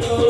Lord.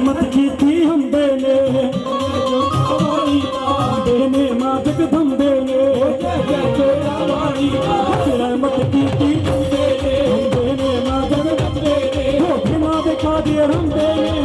ਰਹਿਮਤ ਕੀਤੀ ਹੁੰਦੇ ਨੇ। ਜੋ ਵਾਲੀ ਨੇ ਮਾਂ ਕੀਤੀ ਹੁੰਦੇ ਨੇ ਹੁੰਦੇ ਨੇ ਮਾਂ ਜਗਦੰਬੇ ਨੇ। ਹੋ ਮਾਂ ਦੇ ਕਾਦੇ ਹੁੰਦੇ ਨੇ।